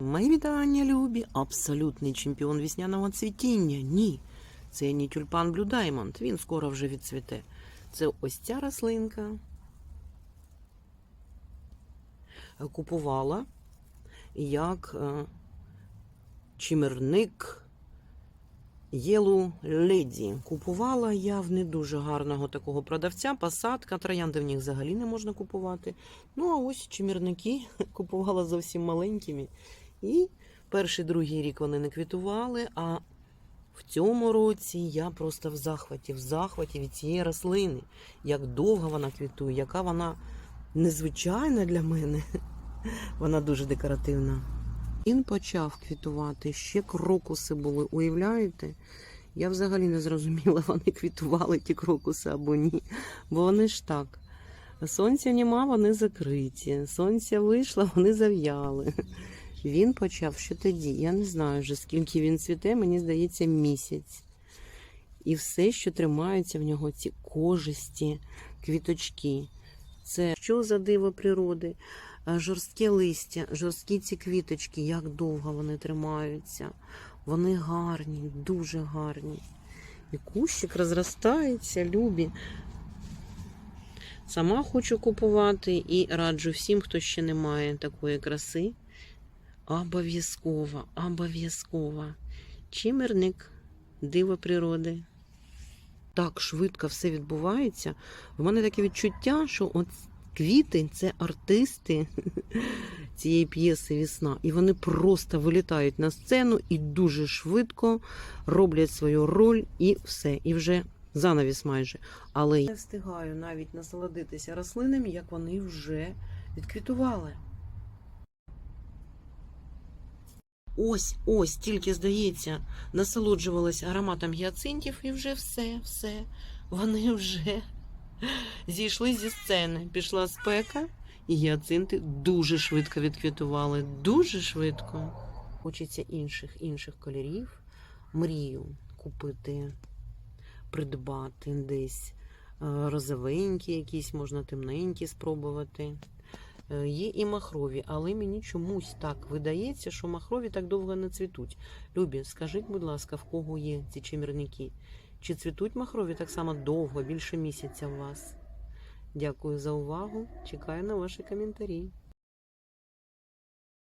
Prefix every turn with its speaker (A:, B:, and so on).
A: Мої вітання, любі, абсолютний чемпіон вісняного цвітіння. Ні, це не тюльпан Blue Diamond, він скоро вже відцвіте. Це ось ця рослинка. Купувала як е, чимерник Єлу Леді. Купувала я в не дуже гарного такого продавця. Посадка, троянди в них взагалі не можна купувати. Ну, а ось чимірники купувала зовсім маленькими. І перший другий рік вони не квітували. А в цьому році я просто в захваті, в захваті від цієї рослини. Як довго вона квітує, яка вона незвичайна для мене. Вона дуже декоративна. Він почав квітувати, ще крокуси були, уявляєте? Я взагалі не зрозуміла, вони квітували ті крокуси або ні. Бо вони ж так. Сонця нема, вони закриті. Сонця вийшло, вони зав'яли. Він почав ще тоді. Я не знаю вже скільки він цвіте, мені здається, місяць. І все, що тримається в нього, ці кожисті квіточки. Це що за диво природи? Е, Жорстке листя, жорсткі ці квіточки, як довго вони тримаються. Вони гарні, дуже гарні. І кущик розростається, любі. Сама хочу купувати і раджу всім, хто ще не має такої краси. Обов'язково, обов'язково. Чимерник, диво природи. Так швидко все відбувається. В мене таке відчуття, що от квіти це артисти цієї п'єси Вісна. І вони просто вилітають на сцену і дуже швидко роблять свою роль і все. І вже занавіс майже. Але я не встигаю навіть насолодитися рослинами, як вони вже відквітували. Ось, ось, тільки здається, насолоджувалася ароматом гіацинтів, і вже все, все. Вони вже зійшли зі сцени. Пішла спека, і гіацинти дуже швидко відквітували. Дуже швидко. Хочеться інших інших кольорів. Мрію купити, придбати десь е, розовенькі, якісь можна темненькі спробувати. Е, Є і махрові, але мені чомусь так видається, що махрові так довго не цвітуть. Любі, скажіть, будь ласка, в кого є ці чимірники? Чи цвітуть махрові так само довго, більше місяця у вас? Дякую за увагу. Чекаю на ваші коментарі.